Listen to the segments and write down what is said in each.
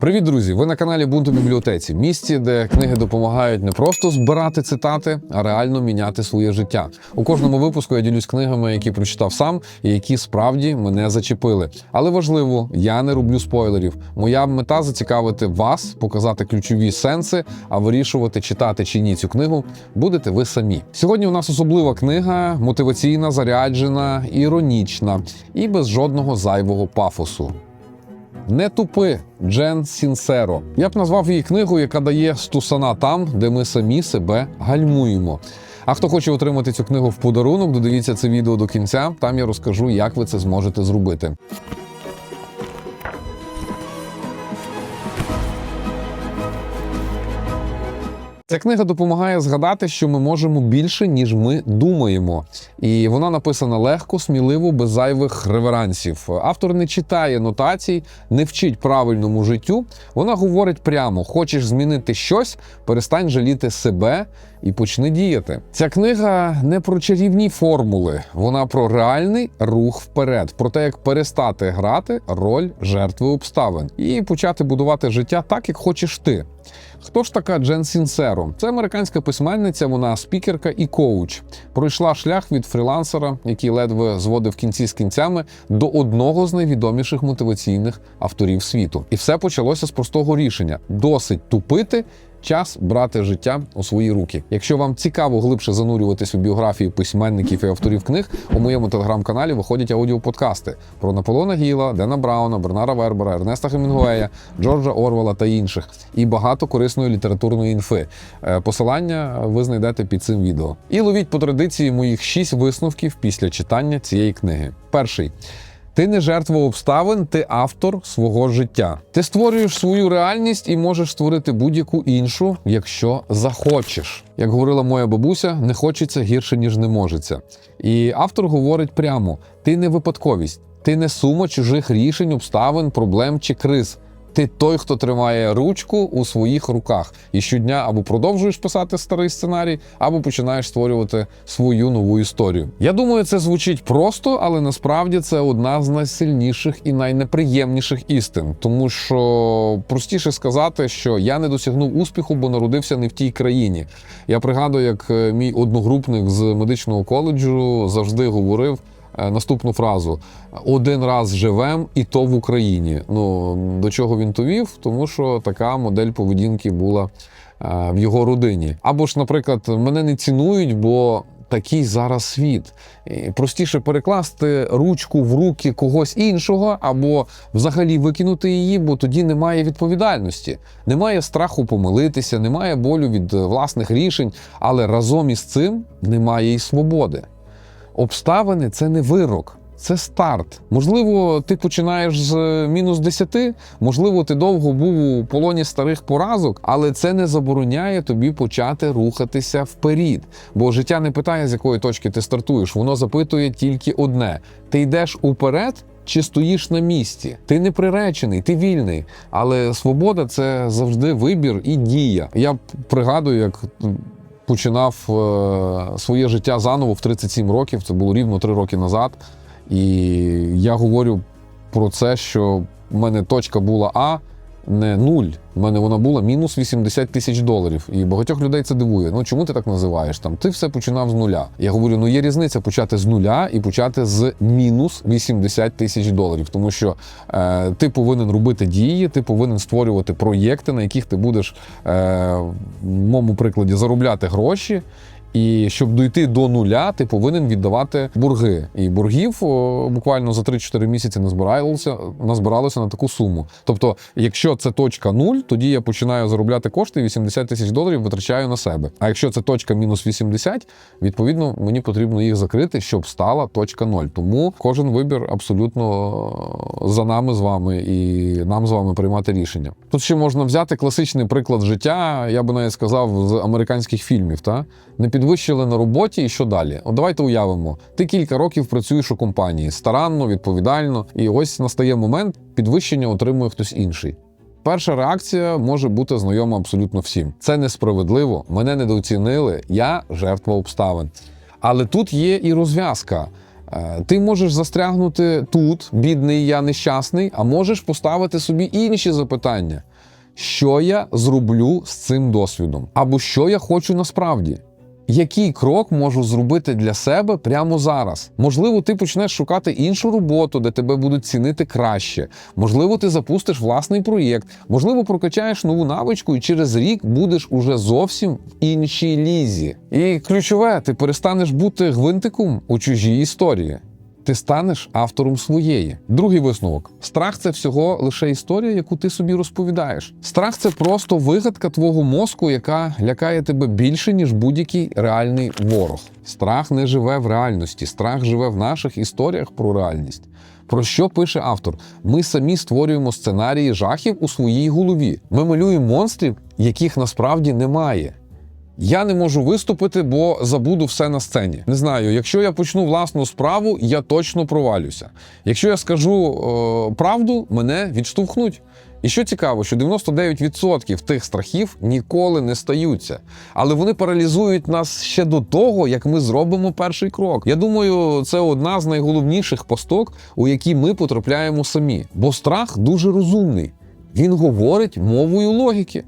Привіт, друзі! Ви на каналі Бунту бібліотеці, місці, де книги допомагають не просто збирати цитати, а реально міняти своє життя. У кожному випуску я ділюсь книгами, які прочитав сам, і які справді мене зачепили. Але важливо, я не роблю спойлерів. Моя мета зацікавити вас, показати ключові сенси, а вирішувати, читати чи ні цю книгу будете ви самі. Сьогодні у нас особлива книга, мотиваційна, заряджена, іронічна і без жодного зайвого пафосу. Не тупи Джен Сінсеро. Я б назвав її книгу, яка дає стусана там, де ми самі себе гальмуємо. А хто хоче отримати цю книгу в подарунок, додивіться це відео до кінця. Там я розкажу, як ви це зможете зробити. Ця книга допомагає згадати, що ми можемо більше, ніж ми думаємо. І вона написана легко, сміливо, без зайвих реверансів. Автор не читає нотацій, не вчить правильному життю. Вона говорить прямо: хочеш змінити щось, перестань жаліти себе і почни діяти. Ця книга не про чарівні формули, вона про реальний рух вперед, про те, як перестати грати роль жертви обставин і почати будувати життя так, як хочеш ти. Хто ж така Джен Сінсеро? Це американська письменниця, вона спікерка і коуч. Пройшла шлях від фрілансера, який ледве зводив кінці з кінцями, до одного з найвідоміших мотиваційних авторів світу. І все почалося з простого рішення: досить тупити. Час брати життя у свої руки. Якщо вам цікаво глибше занурюватись у біографії письменників і авторів книг, у моєму телеграм-каналі виходять аудіоподкасти про Наполеона Гіла, Дена Брауна, Бернара Вербера, Ернеста Хемінгуея, Джорджа Орвела та інших, і багато корисної літературної інфи. Е, Посилання ви знайдете під цим відео. І ловіть по традиції моїх шість висновків після читання цієї книги. Перший. Ти не жертва обставин, ти автор свого життя. Ти створюєш свою реальність і можеш створити будь-яку іншу, якщо захочеш. Як говорила моя бабуся, не хочеться гірше, ніж не можеться. І автор говорить прямо: ти не випадковість, ти не сума чужих рішень, обставин, проблем чи криз. Ти той, хто тримає ручку у своїх руках, і щодня або продовжуєш писати старий сценарій, або починаєш створювати свою нову історію. Я думаю, це звучить просто, але насправді це одна з найсильніших і найнеприємніших істин, тому що простіше сказати, що я не досягнув успіху, бо народився не в тій країні. Я пригадую, як е, мій одногрупник з медичного коледжу завжди говорив. Е, Наступну фразу один раз живем, і то в Україні. Ну до чого він то вів? Тому що така модель поведінки була е, в його родині. Або ж, наприклад, мене не цінують, бо такий зараз світ. Простіше перекласти ручку в руки когось іншого, або взагалі викинути її, бо тоді немає відповідальності, немає страху помилитися, немає болю від е, власних рішень, але разом із цим немає і свободи. Обставини це не вирок. Це старт. Можливо, ти починаєш з е, мінус 10, можливо, ти довго був у полоні старих поразок, але це не забороняє тобі почати рухатися вперед. Бо життя не питає, з якої точки ти стартуєш. Воно запитує тільки одне: ти йдеш уперед. Чи стоїш на місці? Ти не приречений, ти вільний. Але свобода це завжди вибір і дія. Я пригадую, як починав е, своє життя заново в 37 років. Це було рівно 3 роки назад. І я говорю про це, що в мене точка була А, не нуль. У мене вона була мінус 80 тисяч доларів. І багатьох людей це дивує. Ну чому ти так називаєш? Там ти все починав з нуля. Я говорю: ну є різниця почати з нуля і почати з мінус 80 тисяч доларів. Тому що е, ти повинен робити дії, ти повинен створювати проєкти, на яких ти будеш е, в моєму прикладі заробляти гроші. І щоб дійти до нуля, ти повинен віддавати борги. І боргів о, буквально за 3-4 місяці назбиралося, назбиралося на таку суму. Тобто, якщо це точка нуль, тоді я починаю заробляти кошти, 80 тисяч доларів витрачаю на себе. А якщо це точка мінус 80, відповідно мені потрібно їх закрити, щоб стала точка 0. Тому кожен вибір абсолютно за нами з вами і нам з вами приймати рішення. Тут ще можна взяти класичний приклад життя, я би навіть сказав, з американських фільмів. Та не підвищили на роботі, і що далі? От давайте уявимо, ти кілька років працюєш у компанії старанно, відповідально, і ось настає момент, підвищення отримує хтось інший. Перша реакція може бути знайома абсолютно всім. Це несправедливо, мене недооцінили, я жертва обставин. Але тут є і розв'язка. Е, Ти можеш застрягнути тут, бідний я нещасний, а можеш поставити собі інші запитання. Що я зроблю з цим досвідом? Або що я хочу насправді? Який крок можу зробити для себе прямо зараз? Можливо, ти почнеш шукати іншу роботу, де тебе будуть цінити краще. Можливо, ти запустиш власний проєкт, можливо, прокачаєш нову навичку, і через рік будеш уже зовсім в іншій лізі. І ключове, ти перестанеш бути гвинтиком у чужій історії. Ти станеш автором своєї. Другий висновок: страх це всього лише історія, яку ти собі розповідаєш. Страх це просто вигадка твого мозку, яка лякає тебе більше, ніж будь-який реальний ворог. Страх не живе в реальності, страх живе в наших історіях про реальність. Про що пише автор? Ми самі створюємо сценарії жахів у своїй голові. Ми малюємо монстрів, яких насправді немає. Я не можу виступити, бо забуду все на сцені. Не знаю, якщо я почну власну справу, я точно провалюся. Якщо я скажу е, правду, мене відштовхнуть. І що цікаво, що 99% тих страхів ніколи не стаються, але вони паралізують нас ще до того, як ми зробимо перший крок. Я думаю, це одна з найголовніших посток, у які ми потрапляємо самі. Бо страх дуже розумний. Він говорить мовою логіки.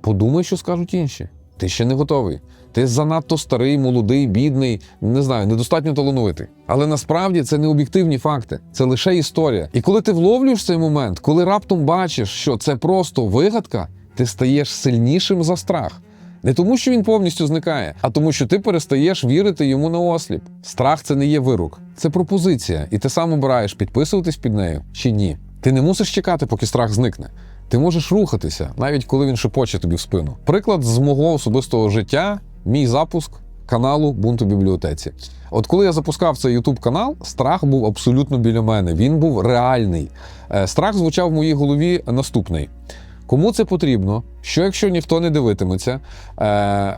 Подумай, що скажуть інші. Ти ще не готовий. Ти занадто старий, молодий, бідний, не знаю, недостатньо талановитий. Але насправді це не об'єктивні факти, це лише історія. І коли ти вловлюєш цей момент, коли раптом бачиш, що це просто вигадка, ти стаєш сильнішим за страх. Не тому, що він повністю зникає, а тому, що ти перестаєш вірити йому на осліп. Страх це не є вирок, це пропозиція, і ти сам обираєш підписуватись під нею чи ні. Ти не мусиш чекати, поки страх зникне. Ти можеш рухатися, навіть коли він шепоче тобі в спину. Приклад з мого особистого життя, мій запуск каналу Бунту бібліотеці. От коли я запускав цей YouTube канал, страх був абсолютно біля мене. Він був реальний. Е, Страх звучав в моїй голові наступний. Кому це потрібно? Що якщо ніхто не дивитиметься? Е,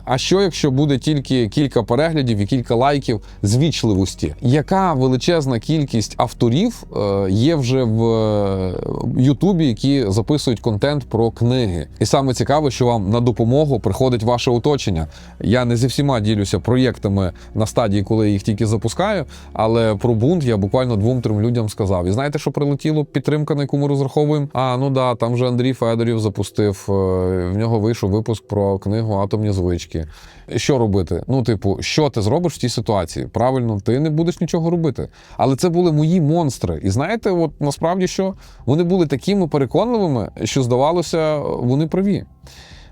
а що якщо буде тільки кілька переглядів і кілька лайків з вічливості? Яка величезна кількість авторів е, є вже в е, Ютубі, які записують контент про книги? І саме цікаве, що вам на допомогу приходить ваше оточення. Я не зі всіма ділюся проєктами на стадії, коли їх тільки запускаю, але про бунт я буквально двом-трьом людям сказав. І знаєте, що прилетіло? Підтримка, на яку ми розраховуємо? А ну да, там вже Андрій Федорів запустив. В нього вийшов випуск про книгу Атомні звички. Що робити? Ну, типу, що ти зробиш в цій ситуації? Правильно, ти не будеш нічого робити. Але це були мої монстри. І знаєте, от насправді що вони були такими переконливими, що здавалося, вони праві.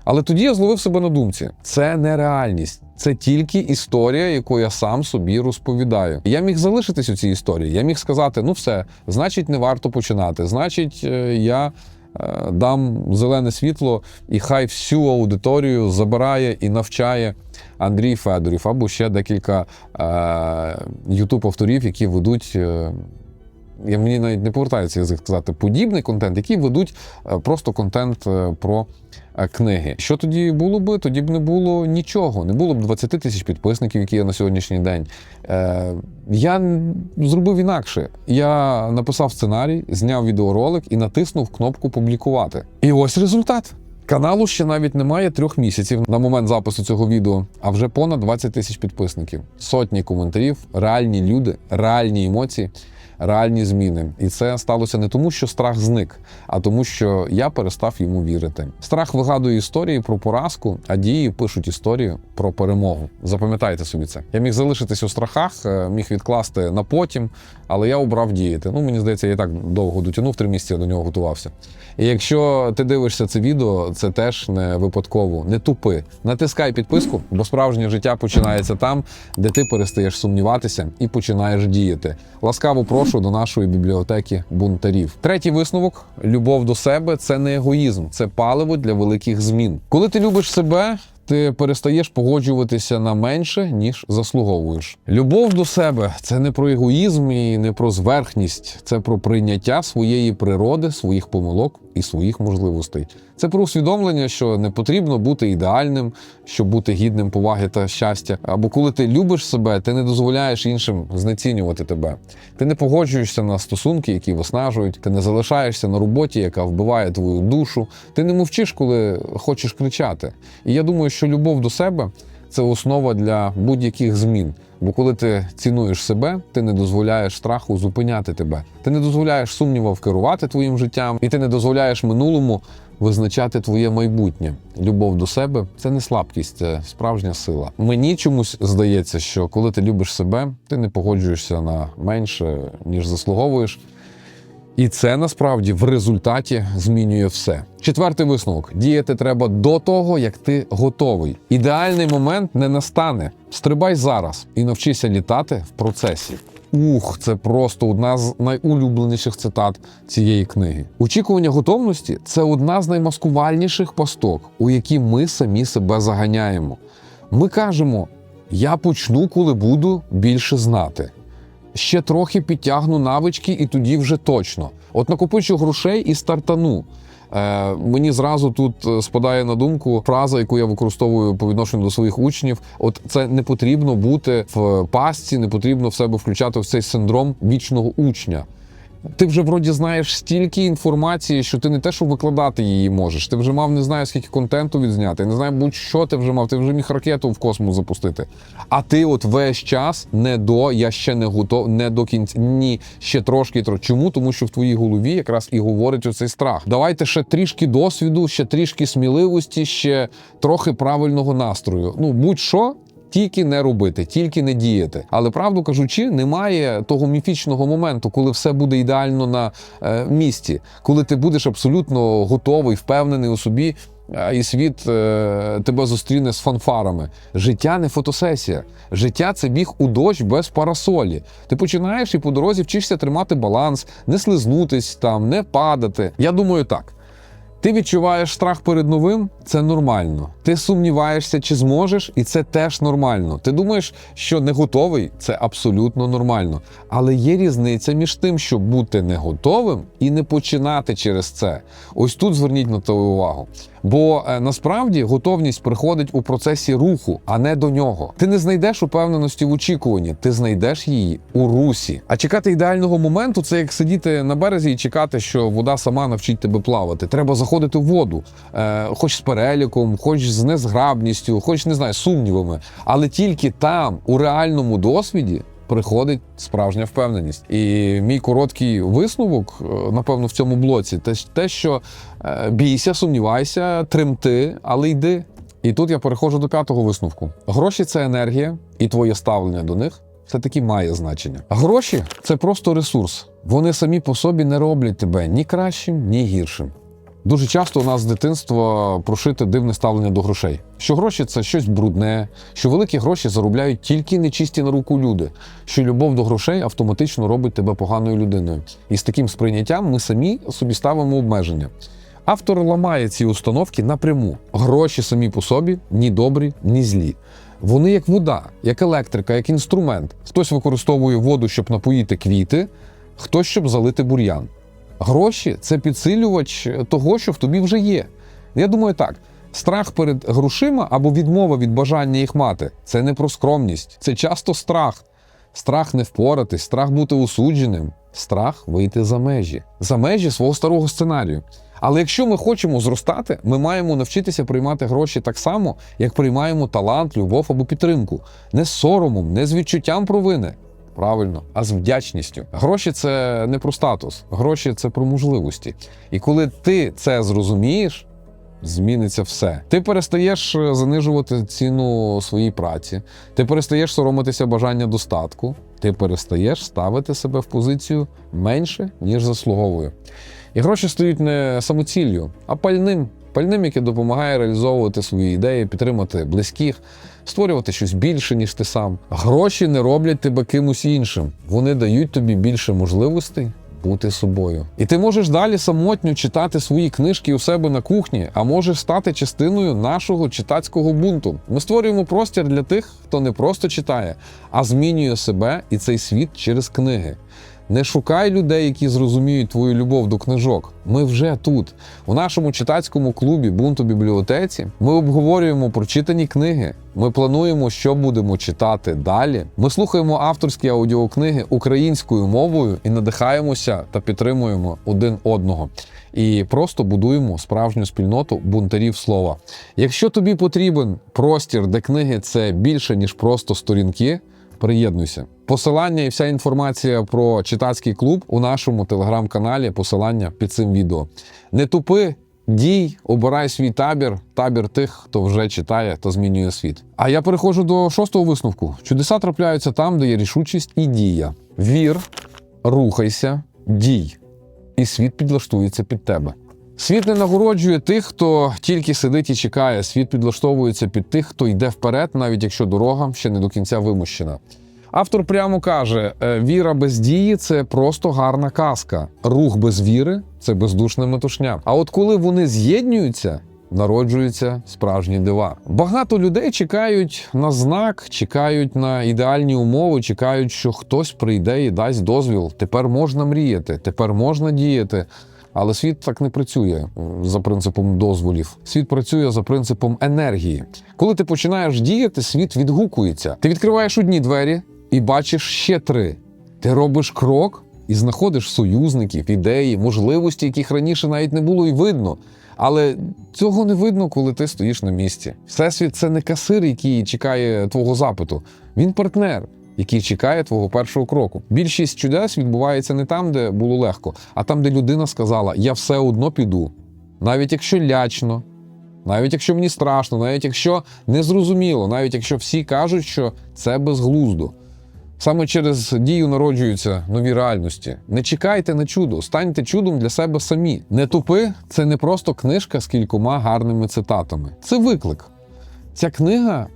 Але тоді я зловив себе на думці: це не реальність, це тільки історія, яку я сам собі розповідаю. Я міг залишитись у цій історії. Я міг сказати: ну все, значить, не варто починати. Значить, е, я дам зелене світло, і хай всю аудиторію забирає і навчає Андрій Федорів або ще декілька ютуб авторів, які ведуть. е, я мені навіть не повертається язик сказати подібний контент, які ведуть е, просто контент е, про е, книги. Що тоді було би? Тоді б не було нічого, не було б 20 тисяч підписників, які є на сьогоднішній день. Е, я зробив інакше. Я написав сценарій, зняв відеоролик і натиснув кнопку публікувати. І ось результат. Каналу ще навіть немає трьох місяців на момент запису цього відео, а вже понад 20 тисяч підписників, сотні коментарів, реальні люди, реальні емоції, реальні зміни. І це сталося не тому, що страх зник, а тому, що я перестав йому вірити. Страх вигадує історії про поразку, а дії пишуть історію про перемогу. Запам'ятайте собі це. Я міг залишитись у страхах, е, міг відкласти на потім, але я обрав діяти. Ну мені здається, я і так довго дотягнув три місяці, я до нього готувався. І якщо ти дивишся це відео, це теж не випадково, не тупи. Натискай підписку, бо справжнє життя починається там, де ти перестаєш сумніватися і починаєш діяти. Ласкаво прошу до нашої бібліотеки бунтарів. Третій висновок: любов до себе це не егоїзм, це паливо для великих змін. Коли ти любиш себе. Ти перестаєш погоджуватися на менше, ніж заслуговуєш. Любов до себе це не про егоїзм і не про зверхність, це про прийняття своєї природи, своїх помилок і своїх можливостей. Це про усвідомлення, що не потрібно бути ідеальним, щоб бути гідним поваги та щастя. Або коли ти любиш себе, ти не дозволяєш іншим знецінювати тебе. Ти не погоджуєшся на стосунки, які виснажують, ти не залишаєшся на роботі, яка вбиває твою душу. Ти не мовчиш, коли хочеш кричати. І я думаю, що любов до себе це основа для будь-яких змін. Бо коли ти цінуєш себе, ти не дозволяєш страху зупиняти тебе. Ти не дозволяєш сумнівам керувати твоїм життям, і ти не дозволяєш минулому визначати твоє майбутнє. Любов до себе це не слабкість, це справжня сила. Мені чомусь здається, що коли ти любиш себе, ти не погоджуєшся на менше, ніж заслуговуєш. І це насправді в результаті змінює все. Четвертий висновок: діяти треба до того, як ти готовий. Ідеальний момент не настане. Стрибай зараз і навчися літати в процесі. Ух, це просто одна з найулюбленіших цитат цієї книги. Очікування готовності це одна з наймаскувальніших пасток, у які ми самі себе заганяємо. Ми кажемо: я почну, коли буду більше знати ще трохи підтягну навички, і тоді вже точно. От накопичу грошей і стартану. Е, мені зразу тут е, спадає на думку фраза, яку я використовую по відношенню до своїх учнів. От це не потрібно бути в пастці, не потрібно в себе включати в цей синдром вічного учня. Ти вже вроді знаєш стільки інформації, що ти не те, що викладати її можеш. Ти вже мав не знаю, скільки контенту відзняти, не знаю, будь-що ти вже мав, ти вже міг ракету в космос запустити. А ти от весь час не до, я ще не готов, не до кінця. Ні, ще трошки. Чому? Тому що в твоїй голові якраз і говорить оцей страх. Давайте ще трішки досвіду, ще трішки сміливості, ще трохи правильного настрою. Ну будь-що. Тільки не робити, тільки не діяти. Але правду кажучи, немає того міфічного моменту, коли все буде ідеально на е, місці, коли ти будеш абсолютно готовий, впевнений у собі. е, І світ е, тебе зустріне з фанфарами. Життя не фотосесія. Життя це біг у дощ без парасолі. Ти починаєш і по дорозі вчишся тримати баланс, не слизнутись там, не падати. Я думаю, так. Ти відчуваєш страх перед новим, це нормально. Ти сумніваєшся, чи зможеш, і це теж нормально. Ти думаєш, що не готовий, це абсолютно нормально. Але є різниця між тим, щоб бути не готовим і не починати через це. Ось тут зверніть на це увагу. Бо е, насправді готовність приходить у процесі руху, а не до нього. Ти не знайдеш упевненості в очікуванні, ти знайдеш її у русі. А чекати ідеального моменту це як сидіти на березі і чекати, що вода сама навчить тебе плавати. Треба заходити в воду, е, хоч з переліком, хоч з незграбністю, хоч не знаю, сумнівами. Але тільки там, у реальному досвіді. Приходить справжня впевненість, і мій короткий висновок, е, напевно, в цьому блоці, те, що е, бійся, сумнівайся, тремти, але йди. І тут я переходжу до п'ятого висновку: гроші це енергія, і твоє ставлення до них все таки має значення. Гроші це просто ресурс. Вони самі по собі не роблять тебе ні кращим, ні гіршим. Дуже часто у нас з дитинства прошите дивне ставлення до грошей. Що гроші це щось брудне, що великі гроші заробляють тільки нечисті на руку люди, що любов до грошей автоматично робить тебе поганою людиною. І з таким сприйняттям ми самі собі ставимо обмеження. Автор ламає ці установки напряму. Гроші самі по собі ні добрі, ні злі. Вони як вода, як електрика, як інструмент. Хтось використовує воду, щоб напоїти квіти, хтось щоб залити бур'ян. Гроші це підсилювач того, що в тобі вже є. Я думаю, так. Страх перед грошима або відмова від бажання їх мати це не про скромність, це часто страх. Страх не впоратись, страх бути осудженим, страх вийти за межі, за межі свого старого сценарію. Але якщо ми хочемо зростати, ми маємо навчитися приймати гроші так само, як приймаємо талант, любов або підтримку, не з соромом, не з відчуттям провини. Правильно, а з вдячністю. Гроші це не про статус, гроші це про можливості. І коли ти це зрозумієш, зміниться все. Ти перестаєш е, занижувати ціну своїй праці, ти перестаєш соромитися бажання достатку, ти перестаєш ставити себе в позицію менше, ніж заслуговує. І гроші стають не самоціллю, а пальним. Пальним, яке допомагає реалізовувати свої ідеї, підтримати близьких, створювати щось більше, ніж ти сам. Гроші не роблять тебе кимось іншим. Вони дають тобі більше можливостей бути собою. І ти можеш далі самотньо читати свої книжки у себе на кухні, а можеш стати частиною нашого читацького бунту. Ми створюємо простір для тих, хто не просто читає, а змінює себе і цей світ через книги. Не шукай людей, які зрозуміють твою любов до книжок. Ми вже тут. У нашому читацькому клубі Бунту бібліотеці ми обговорюємо прочитані книги. Ми плануємо, що будемо читати далі. Ми слухаємо авторські аудіокниги українською мовою і надихаємося та підтримуємо один одного. І просто будуємо справжню спільноту бунтарів слова. Якщо тобі потрібен простір, де книги це більше ніж просто сторінки, приєднуйся. Посилання і вся інформація про читацький клуб у нашому телеграм-каналі. Посилання під цим відео. Не тупи, дій, обирай свій табір, табір тих, хто вже читає та змінює світ. А я переходжу до шостого висновку: чудеса трапляються там, де є рішучість і дія. Вір, рухайся, дій, і світ підлаштується під тебе. Світ не нагороджує тих, хто тільки сидить і чекає. Світ підлаштовується під тих, хто йде вперед, навіть якщо дорога ще не до кінця вимущена. Автор прямо каже: «Е, віра без дії це просто гарна казка. Рух без віри це бездушна метушня. А от коли вони з'єднуються, народжуються справжні дива. Багато людей чекають на знак, чекають на ідеальні умови, чекають, що хтось прийде і дасть дозвіл. Тепер можна мріяти, тепер можна діяти. Але світ так не працює е, за принципом дозволів. Світ працює за принципом енергії. Коли ти починаєш діяти, світ відгукується. Ти відкриваєш одні двері і бачиш ще три. Ти робиш крок і знаходиш союзників, ідеї, можливості, яких раніше навіть не було і видно. Але цього не видно, коли ти стоїш на місці. Всесвіт це не касир, який чекає твого запиту. Він партнер, який чекає твого першого кроку. Більшість чудес відбувається не там, де було легко, а там, де людина сказала: Я все одно піду, навіть якщо лячно, навіть якщо мені страшно, навіть якщо незрозуміло, навіть якщо всі кажуть, що це безглуздо. Саме через дію народжуються нові реальності. Не чекайте на чудо, станьте чудом для себе самі. Не тупи це не просто книжка з кількома гарними цитатами. Це виклик. Ця книга,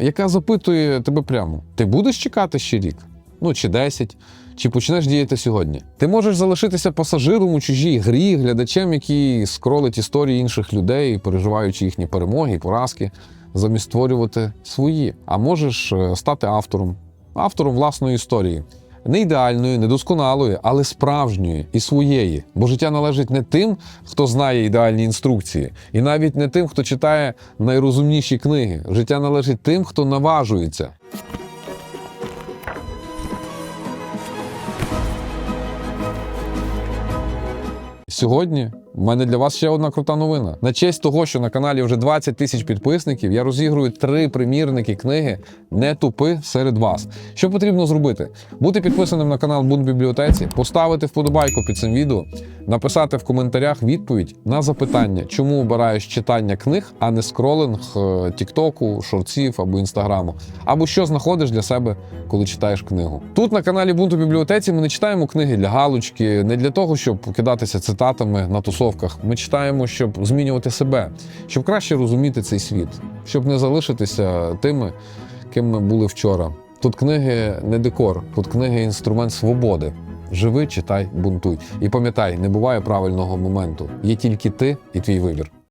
яка запитує тебе прямо: ти будеш чекати ще рік? Ну чи 10, чи почнеш діяти сьогодні? Ти можеш залишитися пасажиром у чужій грі, глядачем, який скролить історії інших людей, переживаючи їхні перемоги поразки, замість створювати свої. А можеш е, стати автором, автором власної історії. Не ідеальної, не досконалої, але справжньої і своєї. Бо життя належить не тим, хто знає ідеальні інструкції, і навіть не тим, хто читає найрозумніші книги. Життя належить тим, хто наважується. Сьогодні в мене для вас ще одна крута новина. На честь того, що на каналі вже 20 тисяч підписників, я розігрую три примірники книги Не тупи серед вас. Що потрібно зробити? Бути підписаним на канал Бунт бібліотеці, поставити вподобайку під цим відео, написати в коментарях відповідь на запитання, чому обираєш читання книг, а не скролинг е, Тіктоку, шорців або інстаграму, або що знаходиш для себе, коли читаєш книгу. Тут на каналі Бунту бібліотеці ми не читаємо книги для галочки, не для того, щоб кидатися цитатами на тусовках. Ми читаємо, щоб змінювати себе, щоб краще розуміти цей світ, щоб не залишитися тими, ким ми були вчора. Тут книги не декор, тут книги інструмент свободи. Живи, читай, бунтуй. І пам'ятай, не буває правильного моменту. Є тільки ти і твій вибір.